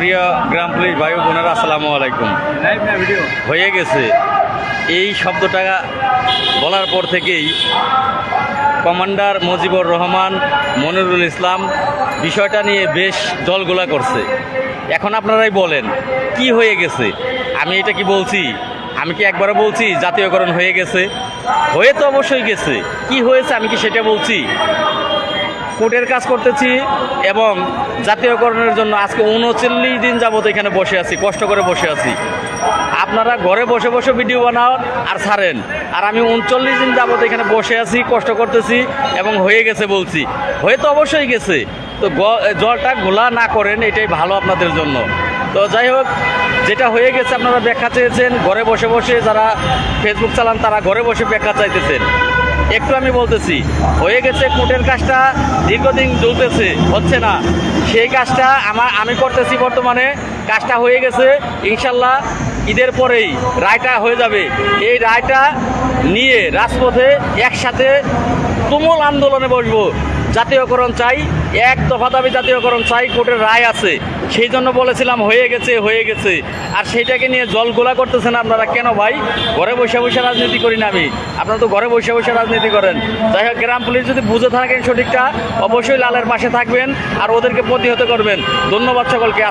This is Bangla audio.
প্রিয় গ্রাম পুলিশ ভাই বোনেরা, আসসালামু আলাইকুম। হয়ে গেছে। এই শব্দটা বলার পর থেকেই কমান্ডার মুজিবুর রহমান, মনিরুল ইসলাম বিষয়টা নিয়ে বেশ জলগোলা করছে। এখন আপনারাই বলেন, কি হয়ে গেছে? আমি এটা কি বলছি? আমি কি একবারও বলছি জাতীয়করণ হয়ে গেছে? হয়ে তো অবশ্যই গেছে। কি হয়েছে আমি কি সেটা বলছি? কোর্টের কাজ করতেছি এবং জাতীয়করণের জন্য আজকে উনচল্লিশ দিন যাবত এখানে বসে আছি, কষ্ট করে বসে আছি। আপনারা ঘরে বসে বসে ভিডিও বানান আর ছাড়েন। আর আমি উনচল্লিশ দিন যাবত এখানে বসে আছি, কষ্ট করতেছি এবং হয়ে গেছে বলছি। হয়ে তো অবশ্যই গেছে। তো জলটা ঘোলা না করেন, এটাই ভালো আপনাদের জন্য। তো যাই হোক, যেটা হয়ে গেছে আপনারা ব্যাখ্যা চেয়েছেন, ঘরে বসে বসে যারা ফেসবুক চালান তারা ঘরে বসে ব্যাখ্যা চাইতেছেন। একটু আমি বলতেছি, হয়ে গেছে কুটের কাজটা, দীর্ঘদিন চলতেছে হচ্ছে না। সেই কাজটা আমার, আমি করতেছি বর্তমানে, কাজটা হয়ে গেছে, ইনশাল্লাহ ঈদের পরেই রায়টা হয়ে যাবে। এই রায়টা নিয়ে রাজপথে একসাথে তুমুল আন্দোলনে বসবো। জাতীয়করণ চাই, এক দফা দাবি জাতীয়করণ চাই, কোর্টের রায় আছে। সেই জন্য বলেছিলাম হয়ে গেছে হয়ে গেছে। আর সেইটাকে নিয়ে জল গোলা করতেছেন আপনারা কেন ভাই? ঘরে বসে বসে রাজনীতি করি না আমি। আপনারা তো ঘরে বসে বসে রাজনীতি করেন। যাই হোক, গ্রাম পুলিশ যদি বুঝে থাকেন সঠিকটা, অবশ্যই লালের পাশে থাকবেন আর ওদেরকে প্রতিহত করবেন। ধন্যবাদ সকলকে